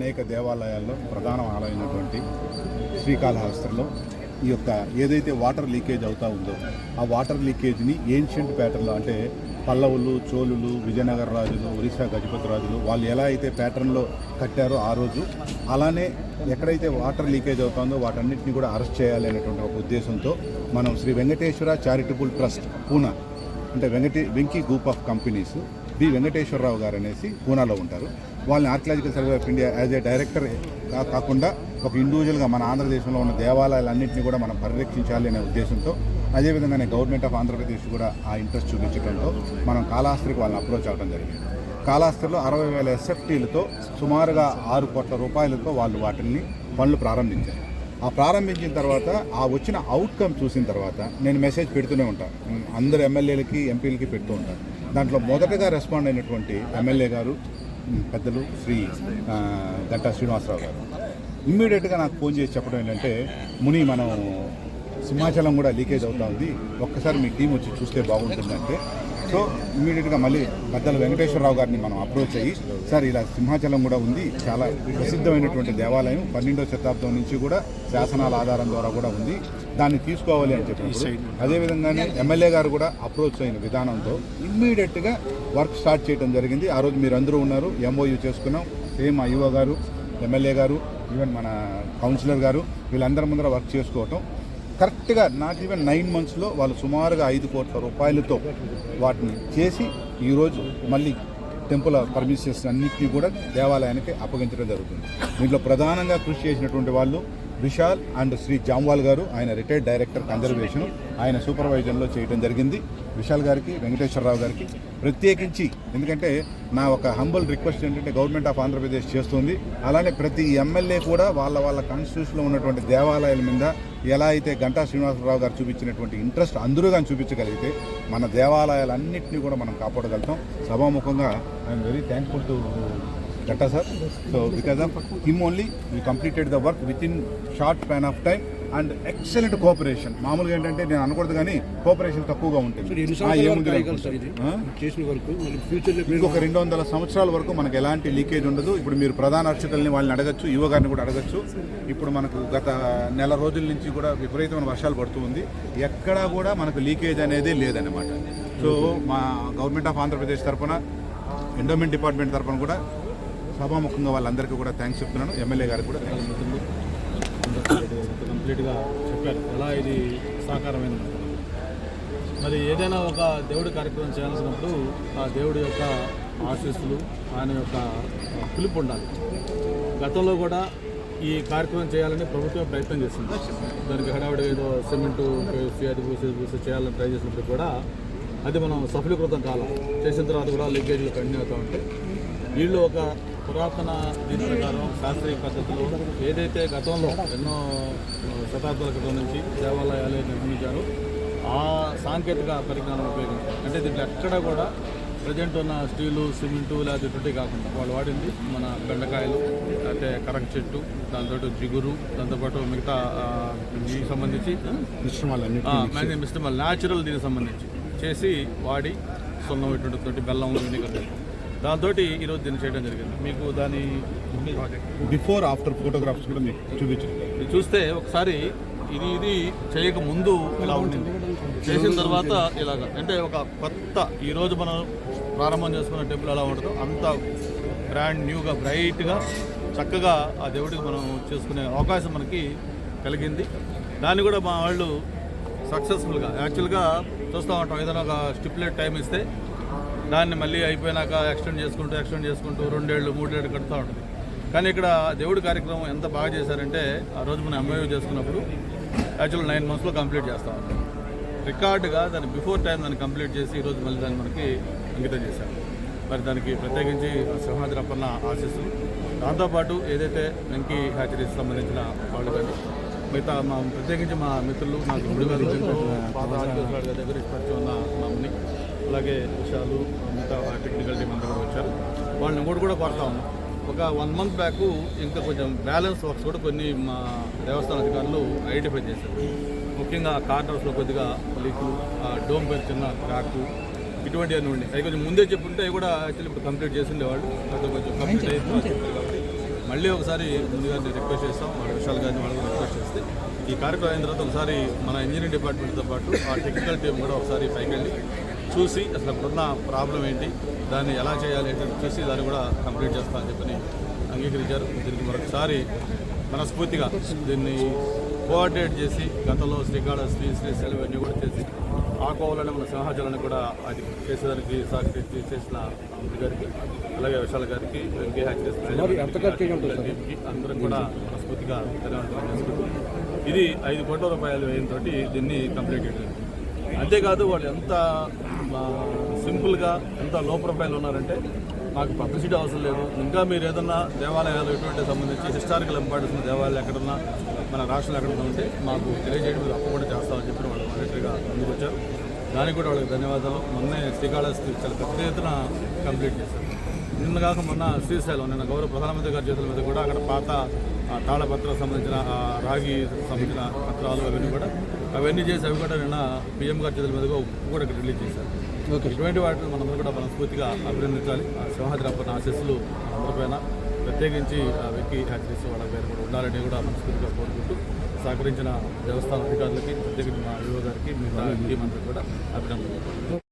అనేక దేవాలయాల్లో ప్రధాన ఆలయమైనటువంటి శ్రీకాళహస్తిలో ఈ యొక్క ఏదైతే వాటర్ లీకేజ్ అవుతా ఉందో ఆ వాటర్ లీకేజ్ని ఏన్షియంట్ ప్యాటర్న్లో అంటే పల్లవులు చోళులు విజయనగర రాజులు ఒరిస్సా గజపతి రాజులు వాళ్ళు ఎలా అయితే ప్యాటర్న్లో కట్టారో ఆ రోజు అలానే ఎక్కడైతే వాటర్ లీకేజ్ అవుతుందో వాటన్నిటిని కూడా అరెస్ట్ చేయాలి అనేటువంటి ఒక ఉద్దేశంతో మనం శ్రీ వెంకటేశ్వర చారిటబుల్ ట్రస్ట్ పూనా అంటే వెంకటే Venky group of companies B Venkateswara Rao గారు అనేసి పూనాలో ఉంటారు. వాళ్ళని archaeological survey of India as a director కా- కాకుండా ఒక ఇండివిజువల్గా మన ఆంధ్రదేశంలో ఉన్న దేవాలయాలన్నింటినీ కూడా మనం పరిరక్షించాలి అనే ఉద్దేశంతో అదేవిధంగానే గవర్నమెంట్ ఆఫ్ ఆంధ్రప్రదేశ్ కూడా ఆ ఇంట్రెస్ట్ చూపించడంతో మనం కాళహస్త్రికి వాళ్ళని అప్రోచ్ అవ్వడం జరిగింది. కాళహస్తిలో అరవై వేల ఎస్ఎఫ్టీలతో సుమారుగా ఆరు కోట్ల రూపాయలతో వాళ్ళు వాటిని పనులు ప్రారంభించారు. ఆ ప్రారంభించిన తర్వాత ఆ వచ్చిన అవుట్కమ్ చూసిన తర్వాత నేను మెసేజ్ పెడుతూనే ఉంటాను అందరు ఎమ్మెల్యేలకి ఎంపీలకి పెడుతూ ఉంటాను దాంట్లో మొదటగా రెస్పాండ్ అయినటువంటి ఎమ్మెల్యే గారు పెద్దలు శ్రీ గంటా శ్రీనివాసరావు గారు. ఇమ్మీడియట్గా నాకు ఫోన్ చేసి చెప్పడం ఏంటంటే ముని మనం సింహాచలం కూడా లీకేజ్ అవుతా ఉంది. ఒక్కసారి మీ టీం వచ్చి చూస్తే బాగుంటుందంటే సో ఇమీడియట్గా మళ్ళీ పెద్దల వెంకటేశ్వరరావు గారిని మనం అప్రోచ్ అయ్యి సార్ ఇలా సింహాచలం కూడా ఉంది చాలా ప్రసిద్ధమైనటువంటి దేవాలయం పన్నెండవ శతాబ్దం నుంచి కూడా శాసనాల ఆధారం ద్వారా కూడా ఉంది దాన్ని తీసుకోవాలి అని చెప్పినప్పుడు అదేవిధంగానే ఎమ్మెల్యే గారు కూడా అప్రోచ్ అయిన విధానంతో ఇమ్మీడియట్గా వర్క్ స్టార్ట్ చేయడం జరిగింది. ఆ రోజు మీరు అందరూ ఉన్నారు ఎంఓయూ చేసుకున్నాం. సేమ్ ఐఓ గారు ఎమ్మెల్యే గారు ఈవెన్ మన కౌన్సిలర్ గారు వీళ్ళందరి ముందర వర్క్ చేసుకోవటం. కరెక్ట్గా నాట్ ఈవెన్ నైన్ మంత్స్లో వాళ్ళు సుమారుగా ఐదు కోట్ల రూపాయలతో వాటిని చేసి ఈరోజు మళ్ళీ టెంపుల్ పర్మిషన్స్ అన్నింటినీ కూడా దేవాలయానికి అప్పగించడం జరుగుతుంది. దీంట్లో ప్రధానంగా కృషి చేసినటువంటి వాళ్ళు విశాల్ అండ్ శ్రీ జామ్వాల్ గారు ఆయన రిటైర్డ్ డైరెక్టర్ కన్జర్వేషన్ ఆయన సూపర్వైజన్లో చేయడం జరిగింది. విశాల్ గారికి వెంకటేశ్వరరావు గారికి ప్రత్యేకించి ఎందుకంటే నా ఒక హంబల్ రిక్వెస్ట్ ఏంటంటే గవర్నమెంట్ ఆఫ్ ఆంధ్రప్రదేశ్ చేస్తుంది. అలానే ప్రతి ఎమ్మెల్యే కూడా వాళ్ళ వాళ్ళ కాన్స్టిట్యూషన్లో ఉన్నటువంటి దేవాలయాల మీద ఎలా అయితే గంటా శ్రీనివాసరావు గారు చూపించినటువంటి ఇంట్రెస్ట్ అందరూ కానీ చూపించగలిగితే మన దేవాలయాలన్నింటినీ కూడా మనం కాపాడగలుగుతాం. సభాముఖంగా I'm very thankful to sir so because of him only we completed the work with in short span of time and excellent cooperation మామూలుగా ఏంటంటే నేను అనకూడదు కానీ కోఆపరేషన్ తక్కువగా ఉంటుంది. ఇంకొక రెండు వందల సంవత్సరాల వరకు మనకు ఎలాంటి లీకేజ్ ఉండదు. ఇప్పుడు మీరు ప్రధాన అర్చకుల్ని వాళ్ళని అడగచ్చు యువ గారిని కూడా అడగచ్చు. ఇప్పుడు మనకు గత నెల రోజుల నుంచి కూడా విపరీతమైన వర్షాలు పడుతూ ఉంది. ఎక్కడా కూడా మనకు లీకేజ్ అనేది లేదన్నమాట. సో మా గవర్నమెంట్ ఆఫ్ ఆంధ్రప్రదేశ్ తరఫున ఎండోమెంట్ డిపార్ట్మెంట్ తరఫున కూడా సభాముఖంగా వాళ్ళందరికీ కూడా థ్యాంక్స్ చెప్తున్నాను. ఎమ్మెల్యే గారు కూడా కంప్లీట్గా చెప్పారు. ఎలా ఇది సాకారమైంది? మరి ఏదైనా ఒక దేవుడి కార్యక్రమం చేయాల్సినప్పుడు ఆ దేవుడి యొక్క ఆశీస్సులు ఆయన యొక్క పిలుపు ఉండాలి. గతంలో కూడా ఈ కార్యక్రమం చేయాలని ప్రభుత్వం ప్రయత్నం చేసింది. దానికి హడావిడి ఏదో సిమెంటు ఉపయోగించి అది పూసి పూసి చేయాలని ట్రై చేసినప్పుడు కూడా అది మనం సఫలీకృతం కాలం. చేసిన తర్వాత కూడా లీకేజీలు కంటిన్యూ అవుతూ ఉంటాయి వీళ్ళు ఒక పురాతన దీని ప్రకారం శాస్త్రీయ పద్ధతిలో ఏదైతే గతంలో ఎన్నో శతాబ్దాల క్రితం నుంచి దేవాలయాలు నిర్మించారో ఆ సాంకేతిక పరిజ్ఞానం ఉపయోగించారు. అంటే దీంట్లో ఎక్కడ కూడా ప్రజెంట్ ఉన్న స్టీలు సిమెంటు లేదా ఇటువంటి కాకుండా వాళ్ళు వాడింది మన బెండకాయలు లేకపోతే కరెంట్ చెట్టు దాంతో జిగురు దాంతోపాటు మిగతా దీనికి సంబంధించి మిశ్రమాలన్నీ మ్యాగ్నెట్ మిస్టమల్ న్యాచురల్ దీనికి సంబంధించి చేసి వాడి సున్నం ఇటువంటి బెల్లం వినిగర్ దాంతో ఈరోజు దీన్ని చేయడం జరిగింది. మీకు దాని బిఫోర్ ఆఫ్టర్ ఫోటోగ్రాఫ్స్ కూడా మీకు చూపించారు. ఇది చూస్తే ఒకసారి ఇది ఇది చేయక ముందు ఇలా ఉండింది. చేసిన తర్వాత ఇలాగ. అంటే ఒక కొత్త ఈరోజు మనం ప్రారంభం చేసుకున్న టెంపుల్ ఎలా ఉంటుందో అంత బ్రాండ్ న్యూగా బ్రైట్గా చక్కగా ఆ దేవుడికి మనం చేసుకునే అవకాశం మనకి కలిగింది. దాన్ని కూడా మా వాళ్ళు సక్సెస్ఫుల్గా యాక్చువల్గా చూస్తూ ఉంటాం. ఏదైనా ఒక స్టిపులేట్ టైం ఇస్తే దాన్ని మళ్ళీ అయిపోయినాక ఎక్స్టెండ్ చేసుకుంటూ ఎక్స్టెండ్ చేసుకుంటూ రెండేళ్ళు మూడేళ్ళు కడుతూ ఉంటుంది. కానీ ఇక్కడ దేవుడి కార్యక్రమం ఎంత బాగా చేశారంటే ఆ రోజు మనం ఎంఐఓ చేసుకున్నప్పుడు యాక్చువల్ నైన్ మంత్స్లో కంప్లీట్ చేస్తాం రికార్డుగా దాన్ని బిఫోర్ టైం దాన్ని కంప్లీట్ చేసి ఈరోజు మళ్ళీ దాన్ని మనకి అంకితం చేశారు. మరి దానికి ప్రత్యేకించి సింహాద్రప్పన్న ఆశీస్సులు. దాంతోపాటు ఏదైతే వెంకీ హ్యాచరీస్ సంబంధించిన వాళ్ళు కానీ మిగతా మా ప్రత్యేకించి మా మిత్రులు నాకు గుడి గారు దగ్గర పరిచయం ఉన్న మా అలాగే విషయాలు మిగతా టెక్నికల్ టీం అంతా కూడా వచ్చారు. వాళ్ళని కూడా కూడా కోరుతా ఉన్నాం. ఒక వన్ మంత్ బ్యాక్ ఇంకా కొంచెం బ్యాలెన్స్ వర్క్స్ కూడా కొన్ని మా దేవస్థాన అధికారులు ఐడెంటిఫై చేశారు. ముఖ్యంగా కార్నర్స్లో కొద్దిగా లీకులు ఆ డోమ్ పేరు చిన్న క్రాకు ఇటువంటివన్నీ ఉండే. అవి కొంచెం ముందే చెప్పుంటే అవి కూడా యాక్చువల్లీ ఇప్పుడు కంప్లీట్ చేసి ఉండేవాళ్ళు. అది కొంచెం కంప్లీట్ అయిపోయింది కాబట్టి మళ్ళీ ఒకసారి ముందుగా రిక్వెస్ట్ చేస్తాం. వాళ్ళ విషయాలు కానీ వాళ్ళకి రిక్వెస్ట్ చేస్తే ఈ కార్యక్రమం అయిన తర్వాత ఒకసారి మన ఇంజనీరింగ్ డిపార్ట్మెంట్తో పాటు ఆ టెక్నికల్ టీం కూడా ఒకసారి పైకి వెళ్ళి చూసి అసలు అక్కడున్న ప్రాబ్లం ఏంటి దాన్ని ఎలా చేయాలి ఏంటి చూసి దాన్ని కూడా కంప్లీట్ చేస్తామని చెప్పని అంగీకరించారు. దీనికి మరొకసారి మనస్ఫూర్తిగా దీన్ని కోఆర్డినేట్ చేసి గతంలో శ్రీకాళహస్తి శ్రీశైలం ఇవన్నీ కూడా చేసి ఆ కోవలను మన సింహాచలాన్ని కూడా అది చేసేదానికి సహకరించి చేసిన గారికి అలాగే విశాల్ గారికి వెంకయ్య అందరం కూడా మనస్ఫూర్తిగా ధన్యవాదాలు చేసుకుంటూ ఇది ఐదు కోట్ల రూపాయలు వ్యయంతో దీన్ని కంప్లీట్ చేయడం అంతేకాదు వాళ్ళు ఎంత సింపుల్గా ఎంత లో ప్రొఫైల్ ఉన్నారంటే నాకు పబ్లిసిటీ అవసరం లేదు. ఇంకా మీరు ఏదన్నా దేవాలయాలు ఎటువంటి సంబంధించి హిస్టారికల్ ఇంపార్టెన్స్ ఉన్న దేవాలయాలు ఎక్కడన్నా మన రాష్ట్రంలో ఎక్కడున్నా ఉంటే మాకు తెలియజేయడం మీరు అప్పు కూడా చేస్తామని చెప్పి వాళ్ళు వాలంటరీగా ముందుకు వచ్చారు. దానికి కూడా వాళ్ళకి ధన్యవాదాలు. మొన్నే శ్రీకాళహస్తి చాలా పెద్ద ఎత్తున కంప్లీట్ చేశారు. నిన్న కాక మొన్న శ్రీశైలం నిన్న గౌరవ ప్రధానమంత్రి గారి చేతుల మీద కూడా అక్కడ పాత తాళపత్రాలకు సంబంధించిన రాగి సంబంధించిన పత్రాలు అవన్నీ కూడా అవన్నీ చేసి అవి కూడా నిన్న పిఎం గారి చేతుల మీదుగా ఉప్పు కూడా ఇక్కడ రిలీజ్ చేశారు. ఇటువంటి వాటిని మనందరూ కూడా మనస్ఫూర్తిగా అభినందించాలి. ఆ సింహాద్రి అప్పన్న ఆశస్సులు అందరిపైన ప్రత్యేకించి ఆ వెక్కి హ్యాచరీస్ వాళ్ళ పేరు కూడా ఉండాలని కూడా మనస్ఫూర్తిగా కోరుకుంటూ సహకరించిన దేవస్థాన అధికారులకి ప్రత్యేకించి మా యువ గారికి మిగతా టీం అందరికీ కూడా అభినందనలు.